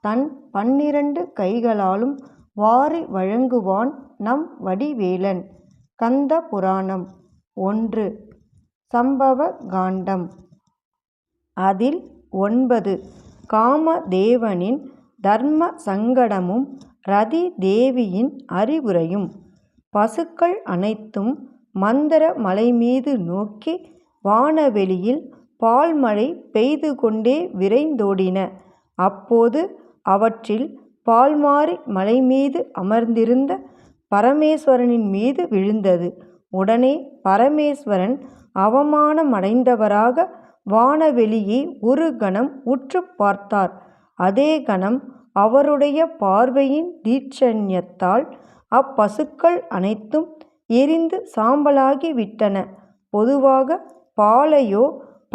தன் பன்னிரண்டு கைகளாலும் வாரி வழங்குவான் நம் வடிவேலன். கந்த புராணம் ஒன்று சம்பவ காண்டம் அதில் ஒன்பது காமதேவனின் தர்ம சங்கடமும் ரதி தேவியின் அறிவுரையும். பசுக்கள் அனைத்தும் மந்தர மலைமீது நோக்கி வானவெளியில் பால்மழை பெய்து கொண்டே விரைந்தோடின. அப்போது அவற்றில் பால்மாறி மலைமீது அமர்ந்திருந்த பரமேஸ்வரனின் மீது விழுந்தது. உடனே பரமேஸ்வரன் அவமானமடைந்தவராக வானவெளியை ஒரு கணம் உற்று பார்த்தார். அதே கணம் அவருடைய பார்வையின் தீட்சண்யத்தால் அப்பசுக்கள் அனைத்தும் எரிந்து சாம்பலாகி விட்டன. பொதுவாக பாலையோ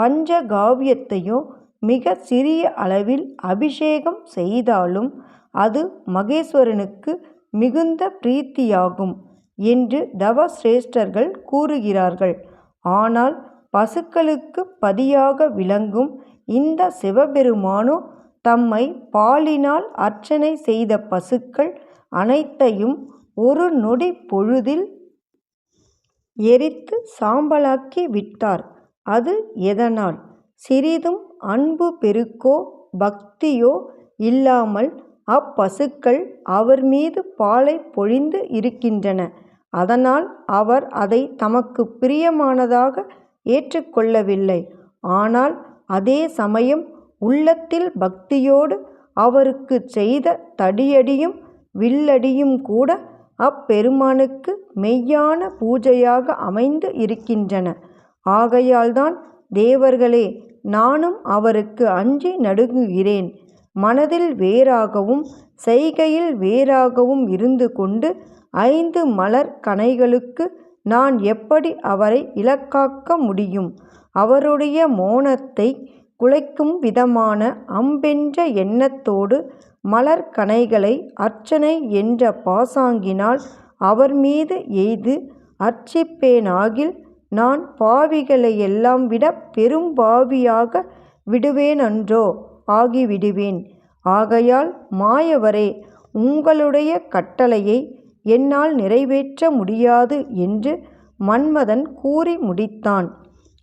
பஞ்சகாவியத்தையோ மிக சிறிய அளவில் அபிஷேகம் செய்தாலும் அது மகேஸ்வரனுக்கு மிகுந்த பிரீத்தியாகும் என்று தவசிரேஷ்டர்கள் கூறுகிறார்கள். ஆனால் பசுக்களுக்கு பதியாக விளங்கும் இந்த சிவபெருமானோ தம்மை பாலினால் அர்ச்சனை செய்த பசுக்கள் அனைத்தையும் ஒரு நொடி பொழுதில் எரித்து சாம்பலாக்கி விட்டார். அது எதனால்? சிறிதும் அன்பு பெருக்கோ பக்தியோ இல்லாமல் அப்பசுக்கள் அவர் மீது பாலை பொழிந்து இருக்கின்றன. அதனால் அவர் அதை தமக்கு பிரியமானதாக ஏற்றுக்கொள்ளவில்லை ஆனால் அதே சமயம் உள்ளத்தில் பக்தியோடு அவருக்குச் செய்த தடியடியும் வில்லடியும் கூட அப்பெருமானுக்கு மெய்யான பூஜையாக அமைந்து இருக்கின்றன. ஆகையால்தான் தேவர்களே நானும் அவருக்கு அஞ்சி நடுங்குகிறேன். மனதில் வேறாகவும் செய்கையில் வேறாகவும் இருந்து கொண்டு ஐந்து மலர் கணைகளுக்கு நான் எப்படி அவரை இலக்காக்க முடியும்? அவருடைய மோனத்தை குலைக்கும் விதமான அம்பென்ற எண்ணத்தோடு மலர் கணைகளை அர்ச்சனை என்ற பாசாங்கினால் அவர் மீது எய்து அர்ச்சிப்பேனாகில் நான் பாவிகளை எல்லாம் விடப் பெரும் பாவியாக விடுவேனன்றோ ஆகிவிடுவேன். ஆகையால் மாயவரே உங்களுடைய கட்டளையை என்னால் நிறைவேற்ற முடியாது என்று மன்மதன் கூறி முடித்தான்.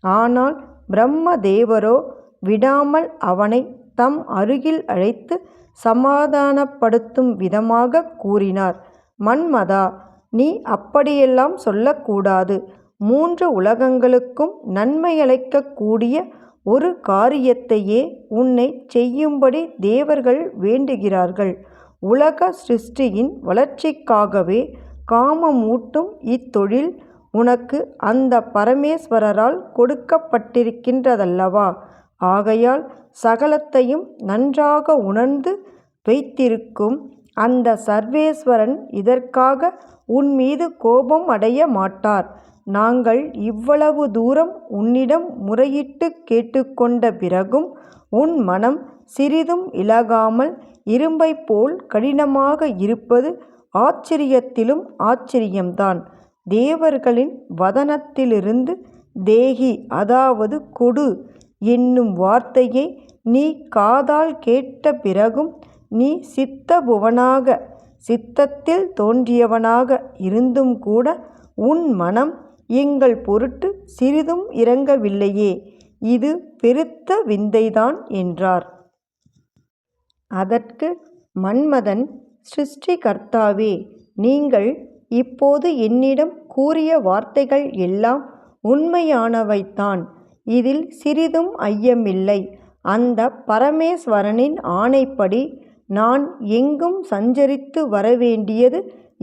ஆனால் பிரம்மதேவரோ விடாமல் அவனை தம் அருகில் அழைத்து சமாதானப்படுத்தும் விதமாகக் கூறினார். மன்மதா நீ அப்படியெல்லாம் சொல்லக்கூடாது மூன்று உலகங்களுக்கும் நன்மையளிக்கக்கூடிய ஒரு காரியத்தையே உன்னை செய்யும்படி தேவர்கள் வேண்டுகிறார்கள். உலக சிருஷ்டியின் வளர்ச்சிக்காகவே காமமூட்டும் இத்தொழில் உனக்கு அந்த பரமேஸ்வரரால் கொடுக்கப்பட்டிருக்கின்றதல்லவா? ஆகையால் சகலத்தையும் நன்றாக உணர்ந்து வைத்திருக்கும் அந்த சர்வேஸ்வரன் இதற்காக உன் மீது கோபம் அடைய மாட்டார். நாங்கள் இவ்வளவு தூரம் உன்னிடம் முறையிட்டுக் கேட்டுக்கொண்ட பிறகும் உன் மனம் சிறிதும் இளகாமல் இரும்பைப்போல் கடினமாக இருப்பது ஆச்சரியத்திலும் ஆச்சரியம்தான். தேவர்களின் வதனத்திலிருந்து தேஹி அதாவது கொடு என்னும் வார்த்தையை நீ காதால் கேட்ட பிறகும் நீ சித்தபுவனாக சித்தத்தில் தோன்றியவனாக இருந்தும் கூட உன் மனம் எங்கள் பொருட்டு சிறிதும் இறங்கவில்லையே இது பெருத்த விந்தைதான் என்றார். அதற்கு மன்மதன் சிருஷ்டிகர்த்தாவே நீங்கள் இப்போது என்னிடம் கூறிய வார்த்தைகள் எல்லாம் உண்மையானவைத்தான் இதில் சிறிதும் ஐயமில்லை. அந்த பரமேஸ்வரனின் ஆணைப்படி நான் எங்கும் சஞ்சரித்து வரவேண்டியது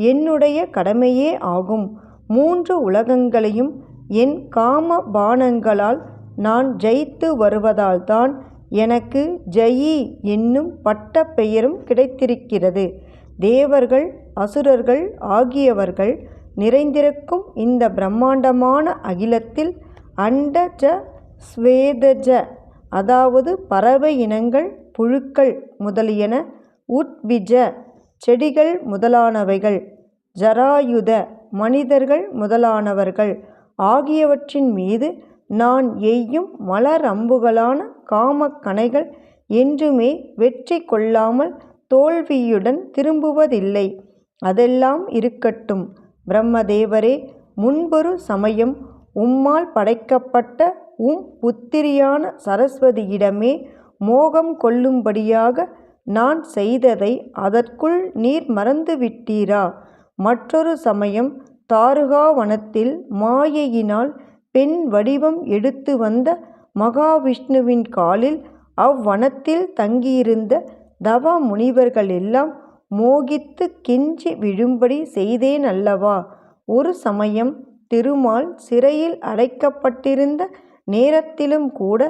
என்னுடைய கடமையே ஆகும். மூன்று உலகங்களையும் என் காம பானங்களால் நான் ஜெயித்து வருவதால்தான் எனக்கு ஜெயி என்னும் பட்ட பெயரும் கிடைத்திருக்கிறது. தேவர்கள் அசுரர்கள் ஆகியவர்கள் நிறைந்திருக்கும் இந்த பிரம்மாண்டமான அகிலத்தில் அண்டஜ ஸ்வேதஜ அதாவது பறவை இனங்கள் புழுக்கள் முதலியன உட்விஜ செடிகள் முதலானவைகள் ஜராயுத மனிதர்கள் முதலானவர்கள் ஆகியவற்றின் மீது நான் எய்யும் மலரம்புகளான அம்புகளான கணைகள் என்றுமே வெற்றி கொள்ளாமல் தோல்வியுடன் திரும்புவதில்லை. அதெல்லாம் இருக்கட்டும் பிரம்மதேவரே முன்பொரு சமயம் உம்மால் படைக்கப்பட்ட உம் புத்திரியான சரஸ்வதியிடமே மோகம் கொள்ளும்படியாக நான் செய்ததை அதற்குள் நீர் மறந்துவிட்டீரா? மற்றொரு சமயம் தாருகாவனத்தில் மாயையினால் பெண் வடிவம் எடுத்து வந்த மகாவிஷ்ணுவின் காலில் அவ்வனத்தில் தங்கியிருந்த தவ முனிவர்களெல்லாம் மோகித்துக் கெஞ்சி விழும்படி செய்தேன் அல்லவா ஒரு சமயம் திருமால் சிறையில் அடைக்கப்பட்டிருந்த நேரத்திலும் கூட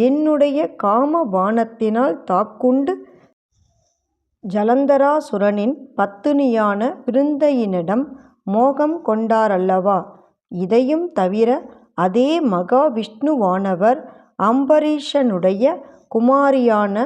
என்னுடைய காம பானத்தினால் தாக்குண்டு ஜலந்தராசுரனின் பத்தினியான பிருந்தையினிடம் மோகம் கொண்டாரல்லவா? இதையும் தவிர அதே மகாவிஷ்ணுவானவர் அம்பரீஷனுடைய குமாரியான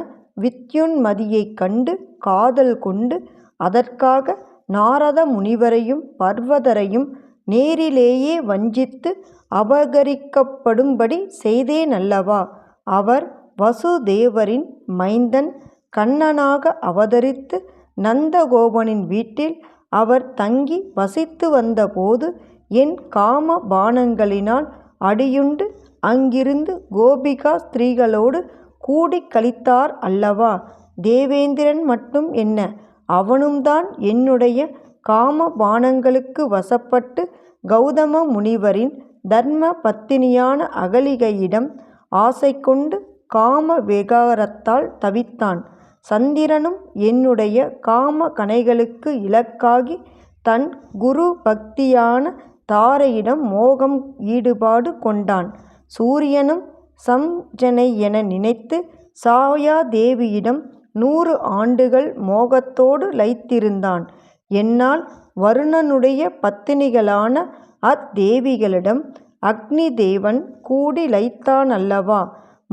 வித்யுன்மதியைக் கண்டு காதல் கொண்டு அதற்காக நாரத முனிவரையும் பர்வதரையும் நேரிலேயே வஞ்சித்து அபகரிக்கப்படும்படி செய்தேனல்லவா? அவர் வசுதேவரின் மைந்தன் கண்ணனாக அவதரித்து நந்தகோபனின் வீட்டில் அவர் தங்கி வசித்து வந்தபோது என் காம பானங்களினால் அடியுண்டு அங்கிருந்து கோபிகா ஸ்திரீகளோடு கூடிக் கழித்தார் அல்லவா? தேவேந்திரன் மட்டும் என்ன அவனும்தான் என்னுடைய காம பானங்களுக்கு வசப்பட்டு கௌதம முனிவரின் தர்ம பத்தினியான அகலிகையிடம் ஆசை கொண்டு காம விகாரத்தால் தவித்தான். சந்திரனும் என்னுடைய காம கணைகளுக்கு இலக்காகி தன் குரு பக்தியான தாரையிடம் மோகம் ஈடுபாடு கொண்டான். சூரியனும் சம்ஜனையென நினைத்து சாயாதேவியிடம் நூறு ஆண்டுகள் மோகத்தோடு லைத்திருந்தான் என்னால் வருணனுடைய பத்தினிகளான அத்தேவிகளிடம் அக்னி தேவன் கூடி லயித்தானல்லவா?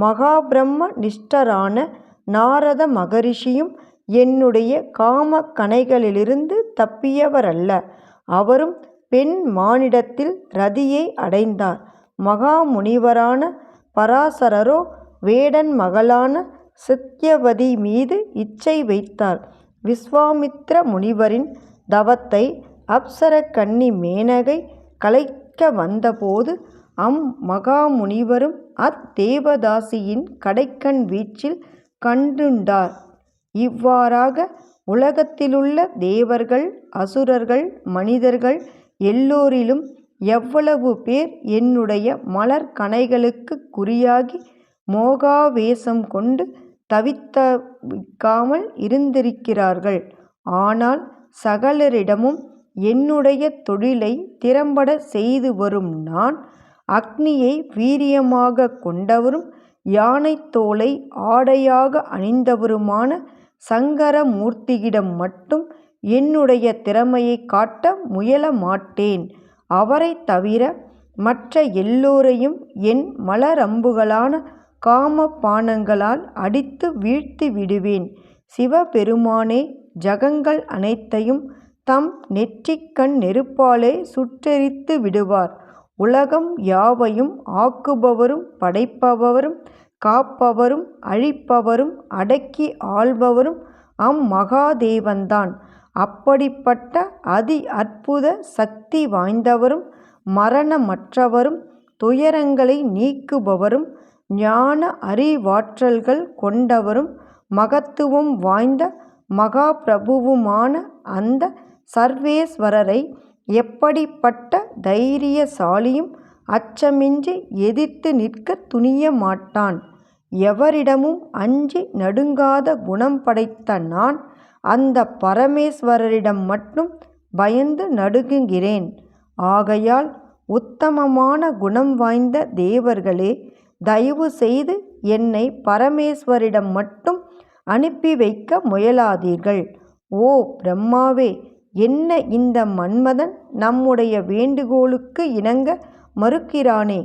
மகாபிரம்ம நிஷ்டரான நாரத மகரிஷியும் என்னுடைய காம கணைகளிலிருந்து தப்பியவரல்ல. அவரும் பெண் மானிடத்தில் ரதியை அடைந்தார். மகாமுனிவரான பராசரரோ வேடன் மகளான சத்யவதி மீது இச்சை வைத்தார். விஸ்வாமித்ர முனிவரின் தவத்தை அப்சரக்கன்னி மேனகை கலைக்க வந்தபோது அம் மகாமுனிவரும் அத்தேவதாசியின் கடைக்கண் வீச்சில் கண்டுண்டார். இவ்வாறாக உலகத்திலுள்ள தேவர்கள் அசுரர்கள் மனிதர்கள் எல்லோரிலும் எவ்வளவு பேர் என்னுடைய மலர் கணைகளுக்குக் குறியாகி மோகாவேசம் கொண்டு தவித்தவிக்காமல் இருந்திருக்கிறார்கள். ஆனால் சகலரிடமும் என்னுடைய தொழிலை திறம்பட செய்து வரும் நான் அக்னியை வீரியமாக கொண்டவரும் யானை தோலை ஆடையாக அணிந்தவருமான சங்கரமூர்த்தியிடம் மட்டும் என்னுடைய திறமையைக் காட்ட முயலமாட்டேன். அவரைத் தவிர மற்ற எல்லோரையும் என் மலரம்புகளான காம அடித்து அடித்து வீழ்த்திவிடுவேன். சிவபெருமானே ஜகங்கள் அனைத்தையும் தம் நெற்றிக்கண் நெருப்பாலே சுட்டெரித்து விடுவார். உலகம் யாவையும் ஆக்குபவரும் படைப்பவரும் காப்பவரும் அழிப்பவரும் அடக்கி ஆள்பவரும் அம்மகாதேவன்தான். அப்படிப்பட்ட அதி அற்புத சக்தி வாய்ந்தவரும் மரணமற்றவரும் துயரங்களை நீக்குபவரும் ஞான அறிவாற்றல்கள் கொண்டவரும் மகத்துவம் வாய்ந்த மகாபிரபுவுமான அந்த சர்வேஸ்வரரை எப்படிப்பட்ட தைரியசாலியும் அச்சமின்றி எதிர்த்து நிற்க துணிய மாட்டான் எவரிடமும் அஞ்சி நடுங்காத குணம் படைத்த நான் அந்த பரமேஸ்வரரிடம் மட்டும் பயந்து நடுங்குகிறேன். ஆகையால் உத்தமமான குணம் வாய்ந்த தேவர்களே தயவு செய்து என்னை பரமேஸ்வரிடம் மட்டும் அனுப்பி வைக்க முயலாதீர்கள். ஓ பிரம்மாவே என்ன இந்த மன்மதன் நம்முடைய வேண்டுகோளுக்கு இணங்க மறுக்கிறானே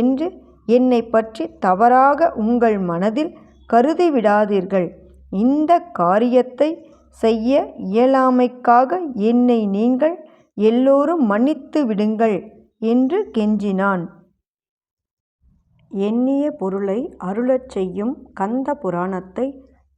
என்று என்னை பற்றி தவறாக உங்கள் மனதில் கருதிவிடாதீர்கள். இந்த காரியத்தை செய்ய இயலாமைக்காக என்னை நீங்கள் எல்லோரும் மன்னித்துவிடுங்கள் என்று கெஞ்சினான். எண்ணிய பொருளை அருளச் செய்யும் கந்த புராணத்தை